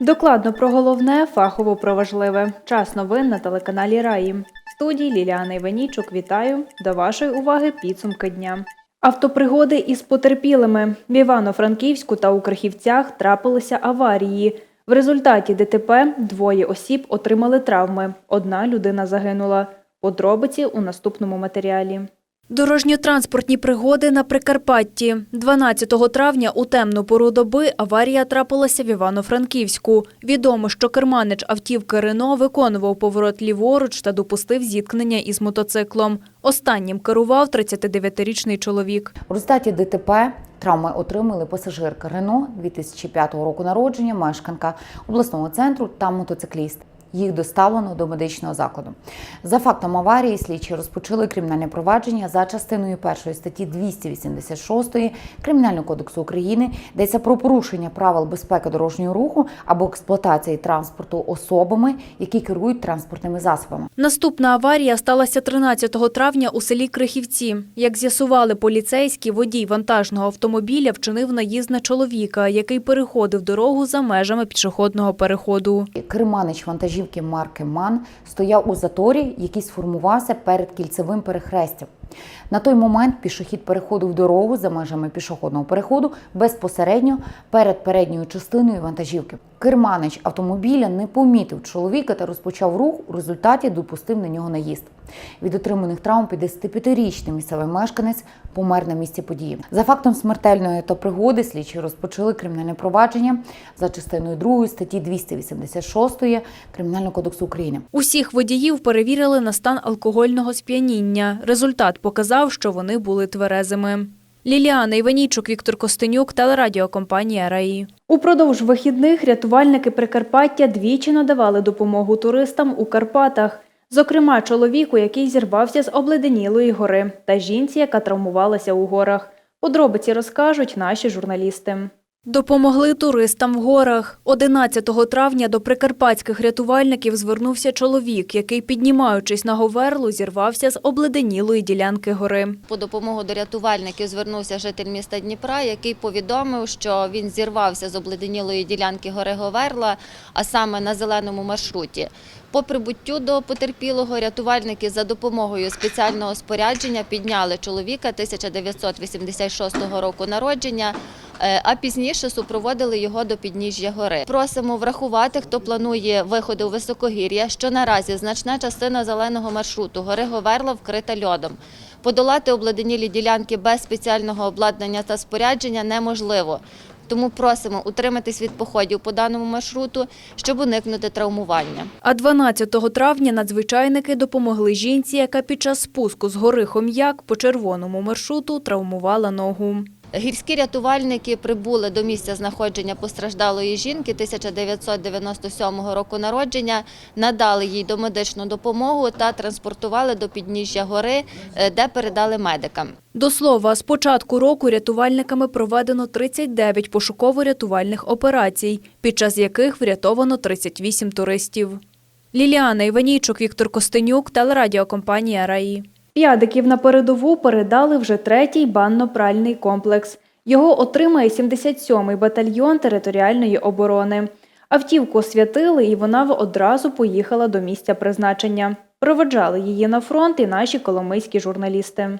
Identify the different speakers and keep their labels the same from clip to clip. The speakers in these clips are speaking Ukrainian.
Speaker 1: Докладно про головне, фахово про важливе. Час новин на телеканалі Раї. В студії Ліліана Іванічук. Вітаю. До вашої уваги підсумки дня. Автопригоди із потерпілими в Івано-Франківську та у Крахівцях трапилися аварії. В результаті ДТП двоє осіб отримали травми. Одна людина загинула. Подробиці у наступному матеріалі. Дорожньо-транспортні пригоди на Прикарпатті. 12 травня у темну пору доби аварія трапилася в Івано-Франківську. Відомо, що керманич автівки Рено виконував поворот ліворуч та допустив зіткнення із мотоциклом. Останнім керував 39-річний чоловік.
Speaker 2: У результаті ДТП травми отримали пасажирка Рено 2005 року народження, мешканка обласного центру та мотоцикліст. Їх доставлено до медичного закладу. За фактом аварії слідчі розпочали кримінальне провадження за частиною першої статті 286 Кримінального кодексу України, йдеться про порушення правил безпеки дорожнього руху або експлуатації транспорту особами, які керують транспортними засобами.
Speaker 1: Наступна аварія сталася 13 травня у селі Крихівці. Як з'ясували поліцейські, водій вантажного автомобіля вчинив наїзд на чоловіка, який переходив дорогу за межами пішохідного переходу.
Speaker 2: Керманич вантажівки марки МАН стояв у заторі, який сформувався перед кільцевим перехрестям. На той момент пішохід переходив дорогу за межами пішохідного переходу безпосередньо перед передньою частиною вантажівки. Керманич автомобіля не помітив чоловіка та розпочав рух. У результаті допустив на нього наїзд. Від отриманих травм 55-річний місцевий мешканець помер на місці події. За фактом смертельної та пригоди слідчі розпочали кримінальне провадження за частиною 2 статті 286 Кримінального кодексу України.
Speaker 1: Усіх водіїв перевірили на стан алкогольного сп'яніння. Результат показав, що вони були тверезими. Ліліана Іванійчук, Віктор Костенюк, телерадіокомпанія РАІ. Упродовж вихідних рятувальники Прикарпаття двічі надавали допомогу туристам у Карпатах. Зокрема, чоловіку, який зірвався з обледенілої гори, та жінці, яка травмувалася у горах. Подробиці розкажуть наші журналісти. Допомогли туристам в горах. 11 травня до прикарпатських рятувальників звернувся чоловік, який, піднімаючись на говерлу, зірвався з обледенілої ділянки гори.
Speaker 3: По допомогу до рятувальників звернувся житель міста Дніпра, який повідомив, що він зірвався з обледенілої ділянки гори Говерла, а саме на зеленому маршруті. По прибуттю до потерпілого рятувальники за допомогою спеціального спорядження підняли чоловіка 1986 року народження, а пізніше супроводили його до підніжжя гори. Просимо врахувати, хто планує виходи у високогір'я, що наразі значна частина зеленого маршруту гори Говерла вкрита льодом. Подолати обледенілі ділянки без спеціального обладнання та спорядження неможливо. Тому просимо утриматись від походів по даному маршруту, щоб уникнути травмування.
Speaker 1: А 12 травня надзвичайники допомогли жінці, яка під час спуску з гори Хом'як по червоному маршруту травмувала ногу.
Speaker 3: Гірські рятувальники прибули до місця знаходження постраждалої жінки 1997 року народження, надали їй домедичну допомогу та транспортували до підніжжя гори, е, де передали медикам.
Speaker 1: До слова, з початку року рятувальниками проведено 39 пошуково-рятувальних операцій, під час яких врятовано 38 туристів. Ліліана Іванійчук, Віктор Костенюк, телерадіокомпанія РАІ. П'ядиків на передову передали вже третій банно-пральний комплекс. Його отримає 77-й батальйон територіальної оборони. Автівку освятили, і вона одразу поїхала до місця призначення. Проведжали її на фронт і наші коломийські журналісти.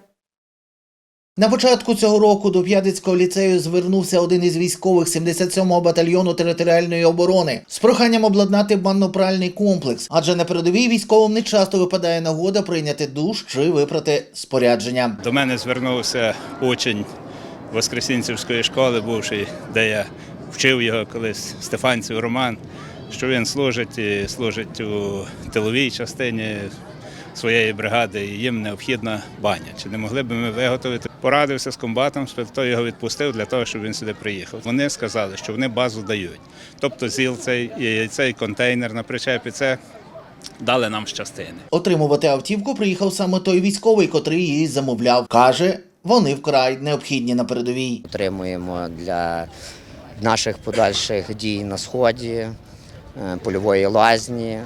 Speaker 4: На початку цього року до П'ядицького ліцею звернувся один із військових 77-го батальйону територіальної оборони з проханням обладнати банно-пральний комплекс, адже на передовій військовим не часто випадає нагода прийняти душ чи випрати спорядження.
Speaker 5: До мене звернувся учень Воскресінцівської школи, бувший, де я вчив його колись Стефанців Роман, що він служить і служить у тиловій частині своєї бригади, і їм необхідна баня. Чи не могли б ми виготовити? Порадився з комбатом, той його відпустив для того, щоб він сюди приїхав. Вони сказали, що вони базу дають. Тобто ЗІЛ цей, і цей контейнер на причепі, це дали нам з частини.
Speaker 4: Отримувати автівку приїхав саме той військовий, котрий її замовляв. Каже, вони вкрай необхідні на передовій.
Speaker 6: отримуємо для наших подальших дій на сході, е, польової лазні,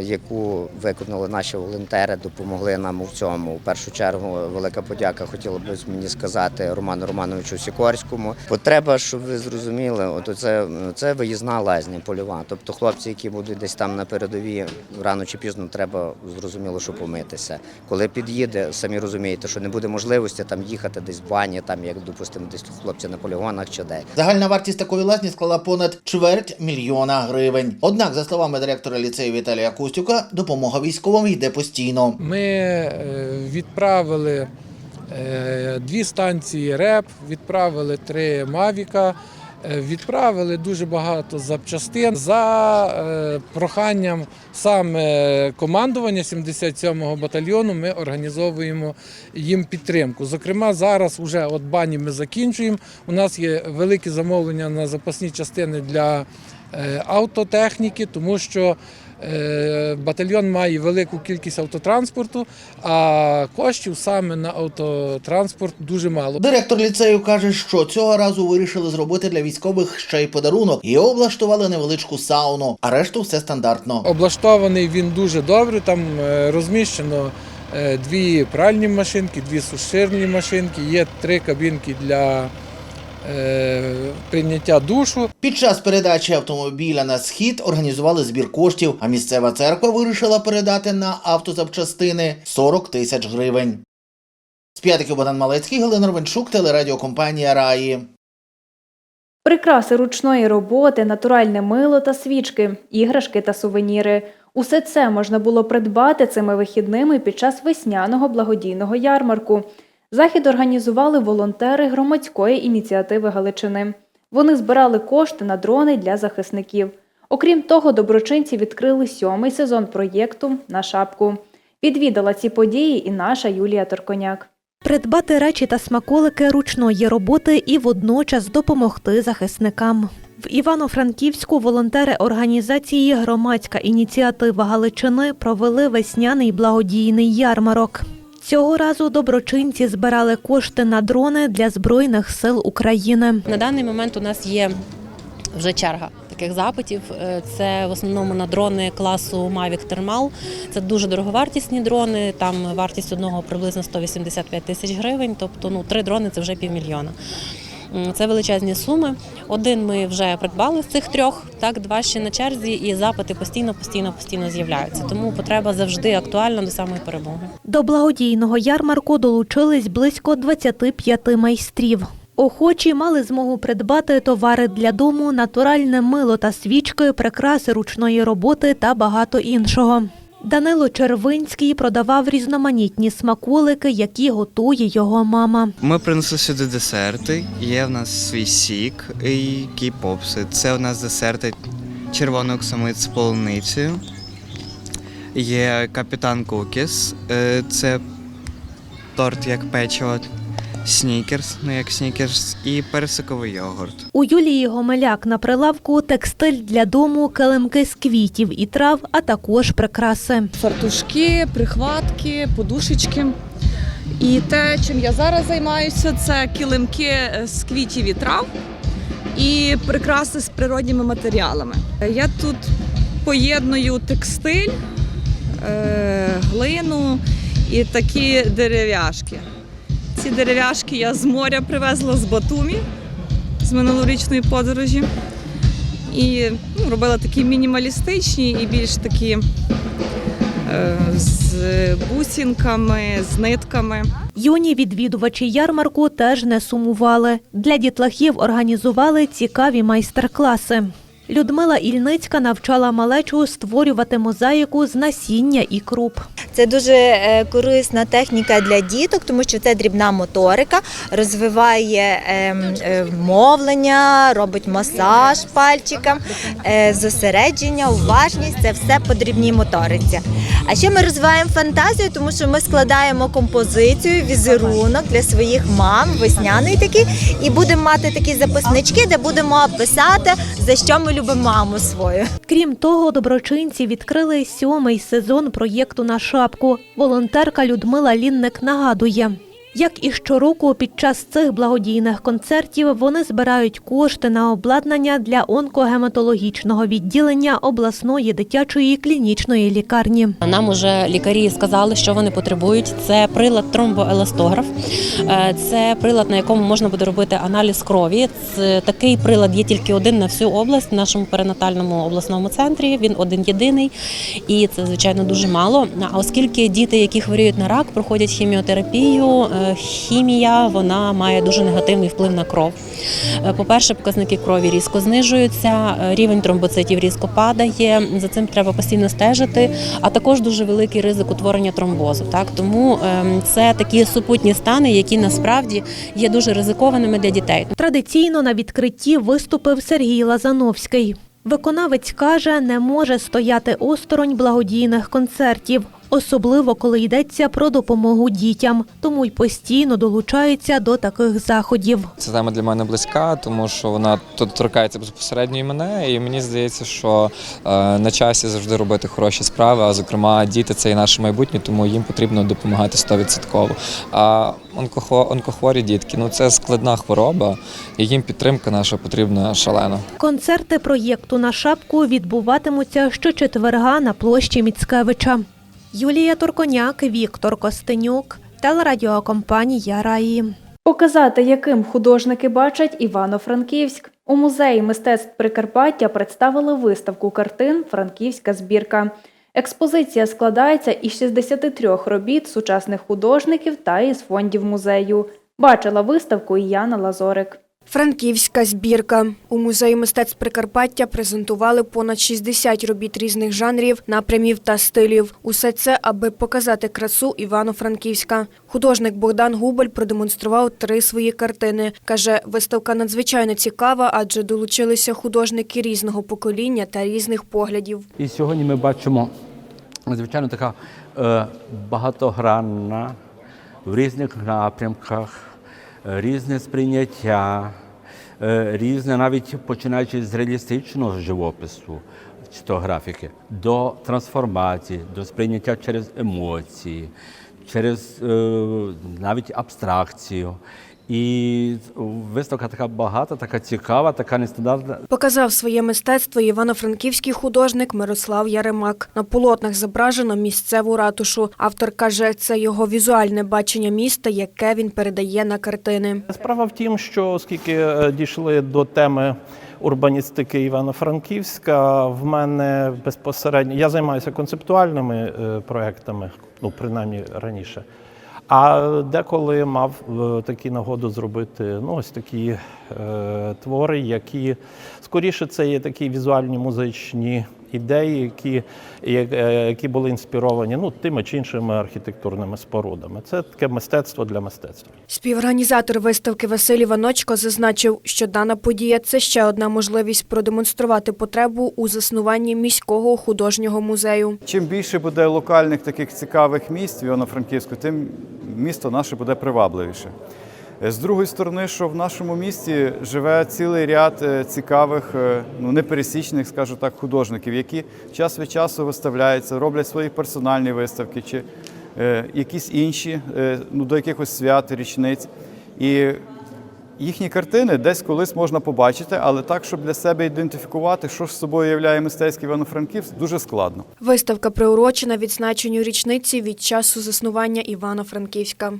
Speaker 6: яку виконали наші волонтери, допомогли нам у цьому. У першу чергу велика подяка хотіла б мені сказати Роману Романовичу Сікорському. Потреба, щоб ви зрозуміли, от це, це виїзна лазня польова. Тобто хлопці, які будуть десь там на передовій, рано чи пізно треба зрозуміло, що помитися. Коли під'їде, самі розумієте, що не буде можливості там їхати десь в бані, там як допустимо, десь хлопці на полігонах чи де.
Speaker 4: Загальна вартість такої лазні склала понад чверть мільйона гривень. Однак, за словами директора ліцею Віталія Костюка, допомога військовим йде постійно.
Speaker 7: Ми е, відправили е, дві станції РЕП, відправили три Мавіка, е, відправили дуже багато запчастин за проханням саме командування 77-го батальйону. Ми організовуємо їм підтримку. Зокрема, зараз вже от бані ми закінчуємо. У нас є великі замовлення на запасні частини для автотехніки, тому що Батальйон має велику кількість автотранспорту, а коштів саме на автотранспорт дуже мало.
Speaker 4: Директор ліцею каже, що цього разу вирішили зробити для військових ще й подарунок і облаштували невеличку сауну, а решту все стандартно.
Speaker 7: Облаштований він дуже добре. Там е, розміщено е, дві пральні машинки, дві сушильні машинки, є три кабінки для е, прийняття душу.
Speaker 4: Під час передачі автомобіля на схід організували збір коштів, а місцева церква вирішила передати на автозапчастини 40 тисяч гривень. З п'ятиків Богдан Малецький, Галина Ровенчук, телерадіокомпанія Раї.
Speaker 1: Прикраси ручної роботи, натуральне мило та свічки, іграшки та сувеніри. Усе це можна було придбати цими вихідними під час весняного благодійного ярмарку. Захід організували волонтери громадської ініціативи Галичини. Вони збирали кошти на дрони для захисників. Окрім того, доброчинці відкрили сьомий сезон проєкту на шапку. Відвідала ці події і наша Юлія Торконяк.
Speaker 8: Придбати речі та смаколики ручної роботи і водночас допомогти захисникам. В Івано-Франківську волонтери організації Громадська ініціатива Галичини провели весняний благодійний ярмарок. Цього разу доброчинці збирали кошти на дрони для Збройних сил України.
Speaker 9: На даний момент у нас є вже черга таких запитів. Е, Це в основному на дрони класу Mavic Thermal. Це дуже дороговартісні дрони. Там вартість одного приблизно 185 тисяч гривень. Тобто, ну три дрони це вже півмільйона. Це величезні суми. Один ми вже придбали з цих трьох, так два ще на черзі, і запити постійно, постійно, постійно з'являються. Тому потреба завжди актуальна до самої перемоги.
Speaker 8: До благодійного ярмарку долучились близько 25 майстрів. Охочі мали змогу придбати товари для дому, натуральне мило та свічки, прикраси ручної роботи та багато іншого. Данило Червинський продавав різноманітні смаколики, які готує його мама.
Speaker 10: Ми принесли сюди десерти. Є в нас свій сік і кей-попси. Це у нас десерти червоний оксамит з полуницею. Є капітан Кукіс. е, Це торт як печиво, снікерс, ну як снікерс, і персиковий йогурт.
Speaker 8: У Юлії Гомеляк на прилавку текстиль для дому, килимки з квітів і трав, а також прикраси.
Speaker 11: фартушки, прихватки, подушечки. І те, чим я зараз займаюся, це килимки з квітів і трав і прикраси з природніми матеріалами. Я тут поєдную текстиль, е, глину і такі дерев'яшки. Ці дерев'яшки я з моря привезла з Батумі з минулорічної подорожі. І ну, робила такі мінімалістичні і більш такі е, з бусинками, з нитками.
Speaker 8: Юні відвідувачі ярмарку теж не сумували. Для дітлахів організували цікаві майстер-класи. Людмила Ільницька навчала малечу створювати мозаїку з насіння і круп.
Speaker 12: Це дуже е, корисна техніка для діток, тому що це дрібна моторика, розвиває ем, е, мовлення, робить масаж пальчикам, е, зосередження, уважність це все по дрібній моториці. А ще ми розвиваємо фантазію, тому що ми складаємо композицію, візерунок для своїх мам, весняний такий, і будемо мати такі записнички, де будемо писати, за що ми любимо маму свою.
Speaker 8: Крім того, доброчинці відкрили сьомий сезон проєкту на шапку. Волонтерка Людмила Лінник нагадує. Як і щороку, під час цих благодійних концертів вони збирають кошти на обладнання для онкогематологічного відділення обласної дитячої клінічної лікарні.
Speaker 9: Нам уже лікарі сказали, що вони потребують. Це прилад тромбоеластограф, Е, це прилад, на якому можна буде робити аналіз крові. Це такий прилад є тільки один на всю область в нашому перинатальному обласному центрі. Він один єдиний, і це звичайно дуже мало. А оскільки діти, які хворіють на рак, проходять хіміотерапію, е, хімія вона має дуже негативний вплив на кров. Е, По-перше, показники крові різко знижуються, е, рівень тромбоцитів різко падає. За цим треба постійно стежити, а також дуже великий ризик утворення тромбозу. Так тому ем, це такі супутні стани, які насправді є дуже ризикованими для дітей.
Speaker 8: Традиційно на відкритті виступив Сергій Лазановський. Виконавець каже, не може стояти осторонь благодійних концертів, особливо коли йдеться про допомогу дітям, тому й постійно долучається до таких заходів.
Speaker 13: Ця тема для мене близька, тому що вона тут торкається безпосередньо і мене. І мені здається, що е, на часі завжди робити хороші справи. А зокрема, діти це і наше майбутнє, тому їм потрібно допомагати 100%. А онкохворі дітки ну це складна хвороба, і їм підтримка наша потрібна шалена.
Speaker 8: Концерти проєкту на шапку відбуватимуться щочетверга на площі Міцкевича. Юлія Турконяк, Віктор Костенюк, телерадіокомпанія Раї.
Speaker 1: Показати, яким художники бачать Івано-Франківськ. У музеї мистецтв Прикарпаття представили виставку картин Франківська збірка. Експозиція складається із 63 робіт сучасних художників та із фондів музею. Бачила виставку і Яна Лазорик.
Speaker 14: Франківська збірка у музеї мистецтв Прикарпаття презентували понад 60 робіт різних жанрів, напрямів та стилів. Усе це, аби показати красу Івано-Франківська. Художник Богдан Губель продемонстрував три свої картини. каже, виставка надзвичайно цікава, адже долучилися художники різного покоління та різних поглядів.
Speaker 15: І сьогодні ми бачимо звичайно така е, багатогранна в різних напрямках, різне сприйняття, е, різне навіть починаючи з реалістичного живопису чи то графіки, до трансформації, до сприйняття через емоції, через е, навіть абстракцію. І виставка така багата, така цікава, така нестандартна.
Speaker 14: Показав своє мистецтво івано-франківський художник Мирослав Яремак. На полотнах зображено місцеву ратушу. Автор каже, це його візуальне бачення міста, яке він передає на картини.
Speaker 16: Справа в тім, що оскільки е, дійшли до теми урбаністики Івано-Франківська, в мене безпосередньо я займаюся концептуальними е, проектами, ну принаймні раніше. А деколи мав е, такі нагоду зробити ну, ось такі е, твори, які скоріше це є такі візуальні музичні ідеї, які, е, які були інспіровані ну, тими чи іншими архітектурними спорудами. Це таке мистецтво для мистецтва.
Speaker 14: Співорганізатор виставки Василь Іваночко зазначив, що дана подія це ще одна можливість продемонструвати потребу у заснуванні міського художнього музею.
Speaker 17: Чим більше буде локальних таких цікавих місць в Івано-Франківську, тим місто наше буде привабливіше. Е, З другої сторони, що в нашому місті живе цілий ряд е, цікавих, е, ну непересічних, скажу так, художників, які час від часу виставляються, роблять свої персональні виставки чи якісь інші, ну до якихось свят, річниць. І їхні картини десь колись можна побачити, але так, щоб для себе ідентифікувати, що ж собою являє мистецький Івано-Франківськ, дуже складно.
Speaker 14: Виставка приурочена відзначенню річниці від часу заснування Івано-Франківська.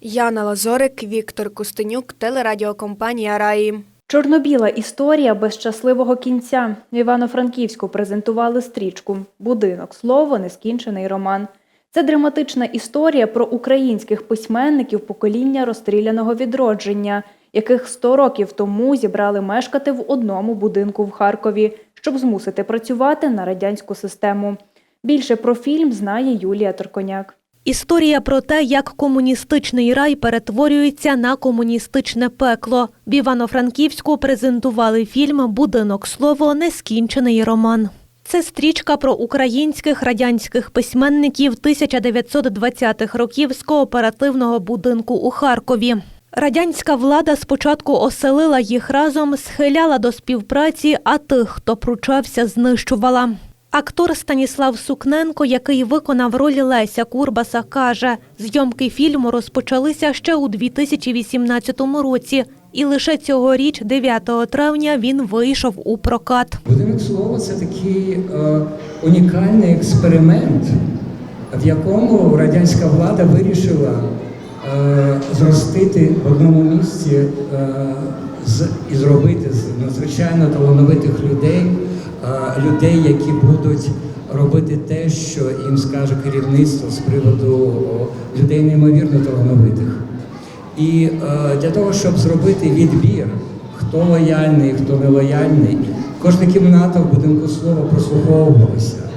Speaker 14: Яна Лазорик, Віктор Костенюк, телерадіокомпанія Раї.
Speaker 1: Чорно-біла історія без щасливого кінця. В Івано-Франківську презентували стрічку Будинок слово, нескінчений роман. Це драматична історія про українських письменників покоління розстріляного відродження, яких 100 років тому зібрали мешкати в одному будинку в Харкові, щоб змусити працювати на радянську систему. Більше про фільм знає Юлія Торконяк.
Speaker 8: Історія про те, як комуністичний рай перетворюється на комуністичне пекло. В Івано-Франківську презентували фільм Будинок слово нескінчений роман. Це стрічка про українських радянських письменників 1920-х років з кооперативного будинку у Харкові. Радянська влада спочатку оселила їх разом, схиляла до співпраці, а тих, хто пручався, знищувала. Актор Станіслав Сукненко, який виконав роль Леся Курбаса, каже, зйомки фільму розпочалися ще у 2018 році, і лише цьогоріч, 9 травня, він вийшов у прокат.
Speaker 18: Будинок слова це такий е, унікальний експеримент, в якому радянська влада вирішила е, зростити в одному місці е, з, і зробити з надзвичайно талановитих людей, людей, які будуть робити те, що їм скаже керівництво з приводу людей неймовірно талановитих. І е, для того, щоб зробити відбір, хто лояльний, хто не лояльний, кожна кімната в будинку слова прослуховувалася.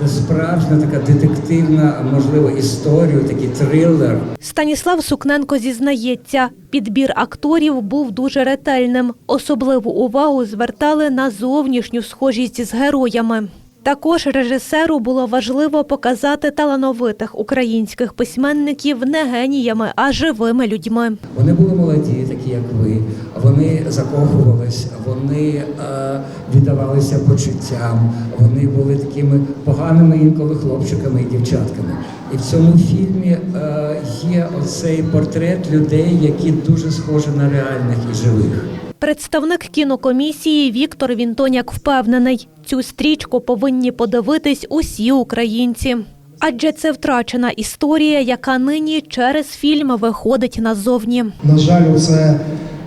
Speaker 18: Це справжня така детективна, можливо, історія, такий трилер.
Speaker 8: Станіслав Сукненко зізнається, підбір акторів був дуже ретельним. Особливу увагу звертали на зовнішню схожість з героями. Також режисеру було важливо показати талановитих українських письменників не геніями, а живими людьми.
Speaker 18: Вони були молоді, такі як ви. Вони закохувались, вони е, віддавалися почуттям, вони були такими поганими інколи хлопчиками і дівчатками. І в цьому фільмі е, є оцей портрет людей, які дуже схожі на реальних і живих.
Speaker 8: Представник кінокомісії Віктор Вінтоняк впевнений, цю стрічку повинні подивитись усі українці. Адже це втрачена історія, яка нині через фільм виходить назовні.
Speaker 19: На жаль, це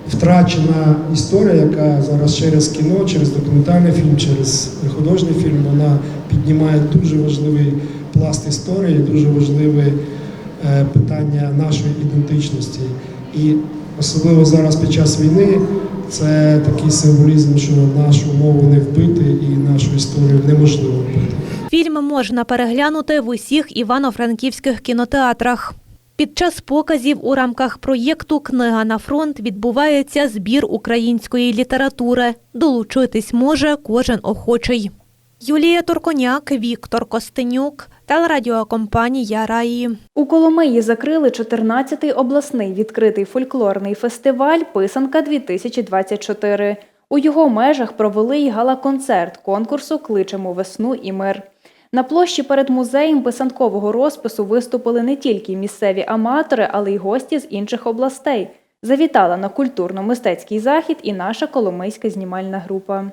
Speaker 19: втрачена історія, яка зараз через кіно, через документальний фільм, через художній фільм, вона піднімає дуже важливий пласт історії, дуже важливе е, питання нашої ідентичності. І особливо зараз під час війни це такий символізм, що нашу мову не вбити і нашу історію неможливо вбити.
Speaker 8: Фільм можна переглянути в усіх івано-франківських кінотеатрах. Під час показів у рамках проєкту Книга на фронт відбувається збір української літератури. Долучитись може кожен охочий. Юлія Турконяк, Віктор Костенюк, телерадіокомпанія Раї.
Speaker 1: У Коломиї закрили 14-й обласний відкритий фольклорний фестиваль Писанка 2024 У його межах провели й гала-концерт конкурсу Кличемо весну і мир. На площі перед музеєм писанкового розпису виступили не тільки місцеві аматори, але й гості з інших областей. Завітала на культурно-мистецький захід і наша коломийська знімальна група.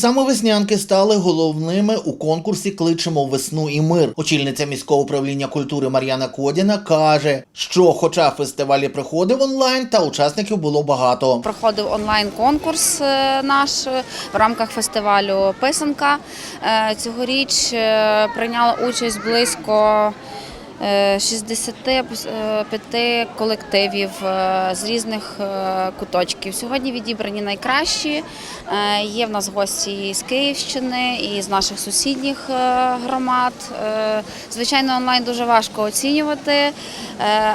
Speaker 4: Саме веснянки стали головними у конкурсі Кличемо весну і мир. Очільниця міського управління культури Мар'яна Кодіна каже, що, хоча фестивалі приходив онлайн, та учасників було багато.
Speaker 20: Проходив онлайн-конкурс е, наш е, в рамках фестивалю Писанка. Е, Цьогоріч прийняла участь близько 65 колективів е, з різних е, куточків. Сьогодні відібрані найкращі. Е, Є в нас гості з Київщини і з наших сусідніх е, громад. Е, Звичайно, онлайн дуже важко оцінювати, е,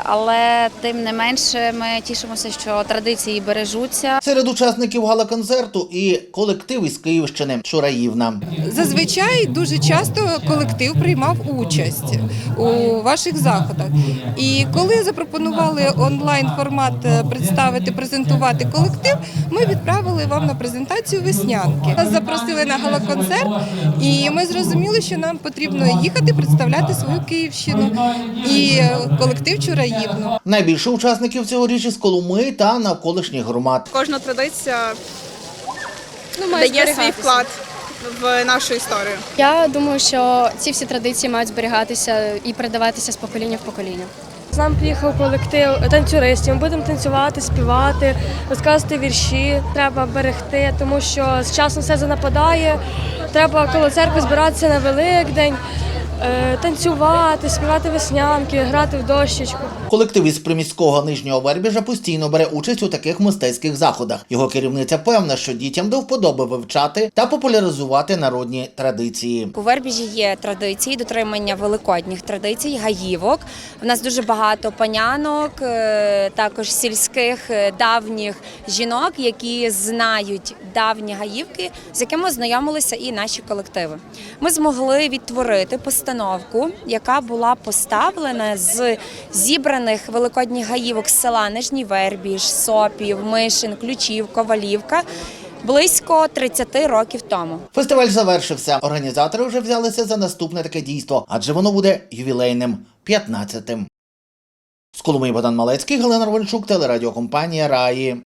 Speaker 20: але тим не менше ми тішимося, що традиції бережуться.
Speaker 4: Серед учасників гала-концерту і колектив із Київщини Чураївна.
Speaker 21: Зазвичай дуже часто колектив приймав участь у ваших заходах. І коли запропонували онлайн формат е, представити, презентувати колектив, ми відправили вам на презентацію веснянки. Нас запросили на галоконцерт, і ми зрозуміли, що нам потрібно їхати представляти свою Київщину і е, колектив Чураївну.
Speaker 4: Найбільше учасників цьогоріч із Коломи та навколишніх громад.
Speaker 22: Кожна традиція
Speaker 21: Ну,
Speaker 22: дає свій вклад в нашу історію.
Speaker 23: Я думаю, що ці всі традиції мають зберігатися і передаватися з покоління в покоління.
Speaker 24: З нами приїхав колектив танцюристів. Ми будемо танцювати, співати, розказувати вірші. Треба берегти, тому що з часом все занападає. Треба коло церкви збиратися на Великдень, е, танцювати, співати веснянки, грати в дощечку.
Speaker 4: Колектив із приміського нижнього Вербіжа постійно бере участь у таких мистецьких заходах. Його керівниця певна, що дітям до вподоби вивчати та популяризувати народні традиції.
Speaker 25: У Вербіжі є традиції дотримання великодніх традицій, гаївок. У нас дуже багато панянок, е, також сільських е, давніх жінок, які знають давні гаївки, з якими ознайомилися і наші колективи. Ми змогли відтворити постановку, яка була поставлена з зібраних великодніх гаївок з села Нижній Вербіж, Сопів, Мишин, Ключів, Ковалівка близько 30 років тому.
Speaker 4: Фестиваль завершився. Організатори вже взялися за наступне таке дійство, адже воно буде ювілейним 15-тим. З Коломиї Богдан Малецький, Галина Ровенчук, телерадіокомпанія Раї.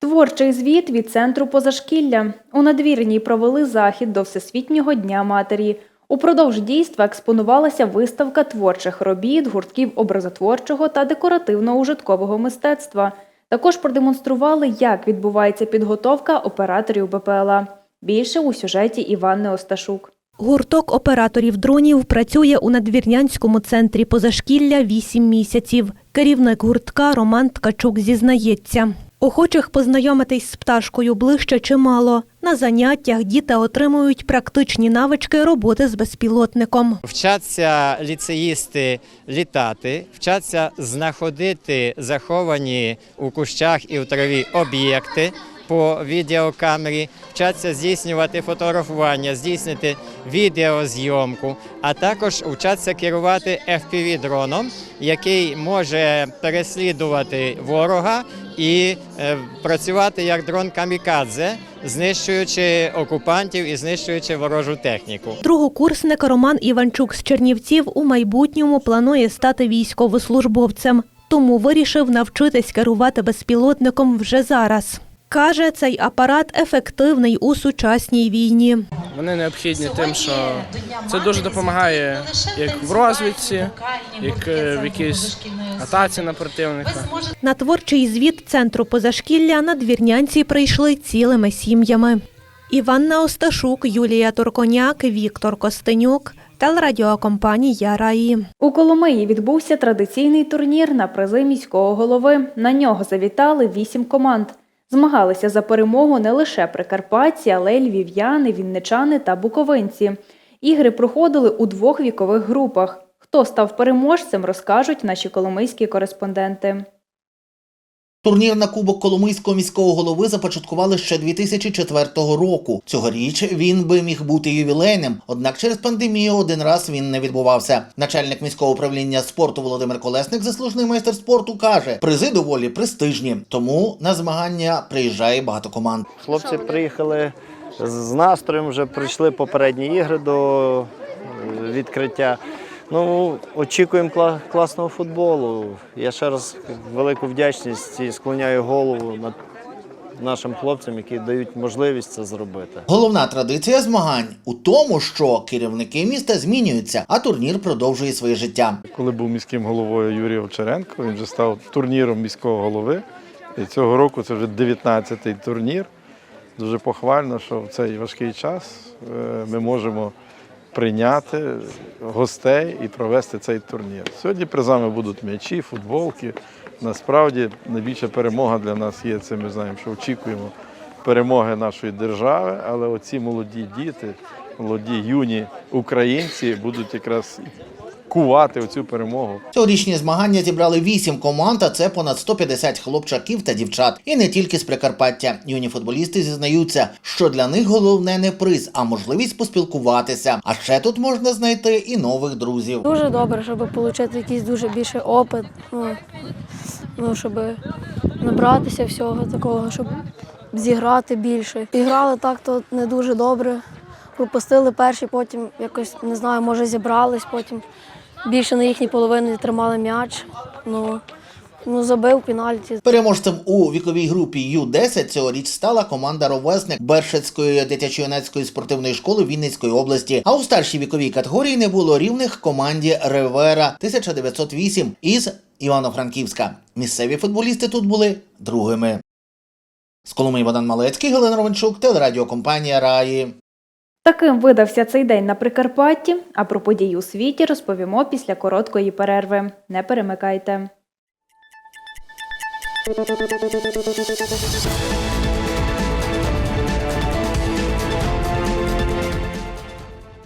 Speaker 1: Творчий звіт від центру позашкілля. У надвірній провели захід до Всесвітнього дня матері. Упродовж дійства експонувалася виставка творчих робіт, гуртків образотворчого та декоративно-ужиткового мистецтва. Також продемонстрували, як відбувається підготовка операторів БПЛА. Більше у сюжеті Іванни Осташук.
Speaker 8: Гурток операторів дронів працює у надвірнянському центрі позашкілля 8 місяців. Керівник гуртка Роман Ткачук зізнається. Охочих познайомитись з пташкою ближче чимало. На заняттях діти отримують практичні навички роботи з безпілотником.
Speaker 26: Вчаться ліцеїсти літати, вчаться знаходити заховані у кущах і в траві об'єкти по відеокамері, вчаться здійснювати фотографування, здійснити відеозйомку, а також вчаться керувати FPV-дроном, який може переслідувати ворога і е, працювати як дрон камікадзе, знищуючи окупантів і знищуючи ворожу техніку.
Speaker 8: Другокурсник Роман Іванчук з Чернівців у майбутньому планує стати військовослужбовцем, тому вирішив навчитись керувати безпілотником вже зараз. Каже, цей апарат ефективний у сучасній війні.
Speaker 27: Вони необхідні тим, що це дуже допомагає як в розвідці, як е, в якійсь атаці на противника.
Speaker 8: На творчий звіт центру позашкілля надвірнянці прийшли цілими сім'ями. Іванна Осташук, Юлія Турконяк, Віктор Костенюк, телерадіокомпанія Раї.
Speaker 1: У Коломиї відбувся традиційний турнір на призи міського голови. На нього завітали вісім команд. Змагалися за перемогу не лише прикарпатці, але й львів'яни, вінничани та буковинці. Ігри проходили у двох вікових групах. Хто став переможцем, розкажуть наші коломийські кореспонденти.
Speaker 4: Турнір на Кубок Коломийського міського голови започаткували ще 2004 року. Цьогоріч він би міг бути ювілейним, однак через пандемію один раз він не відбувався. Начальник міського управління спорту Володимир Колесник, заслужений майстер спорту, каже, призи доволі престижні, тому на змагання приїжджає багато команд.
Speaker 28: Хлопці приїхали з настроєм, вже прийшли попередні ігри до відкриття. Ну, очікуємо кла- класного футболу. Я ще раз велику вдячність і склоняю голову над нашим хлопцям, які дають можливість це зробити.
Speaker 4: Головна традиція змагань у тому, що керівники міста змінюються, а турнір продовжує своє життя.
Speaker 29: Коли був міським головою Юрій Овчаренко, він вже став турніром міського голови. І цього року це вже 19-й турнір. Дуже похвально, що в цей важкий час е, ми можемо прийняти гостей і провести цей турнір. Сьогодні призами будуть м'ячі, футболки. Насправді найбільша перемога для нас є це. Ми знаємо, що очікуємо перемоги нашої держави, але оці молоді діти, молоді юні українці будуть якраз кувати оцю перемогу.
Speaker 4: Цьогорічні змагання зібрали вісім команд, а це понад 150 хлопчаків та дівчат. І не тільки з Прикарпаття. Юні футболісти зізнаються, що для них головне не приз, а можливість поспілкуватися. А ще тут можна знайти і нових друзів.
Speaker 24: Дуже добре, щоб отримати якийсь дуже більший опит, ну, ну, щоб набратися всього такого, щоб зіграти більше. І грали так, то не дуже добре. Пропустили перші, потім якось не знаю, може зібрались, потім більше на їхній половині тримали м'яч. Ну, ну забив пенальті.
Speaker 4: Переможцем у віковій групі Ю-10 цьогоріч стала команда ровесник Бершецької дитячо-юнацької спортивної школи Вінницької області. А у старшій віковій категорії не було рівних команді Ревера 1908 із Івано-Франківська. Місцеві футболісти тут були другими. З Коломиї Богдан Малецький, Галина Ровенчук, телерадіокомпанія Раї.
Speaker 1: Таким видався цей день на Прикарпатті. А про події у світі розповімо після короткої перерви. Не перемикайте.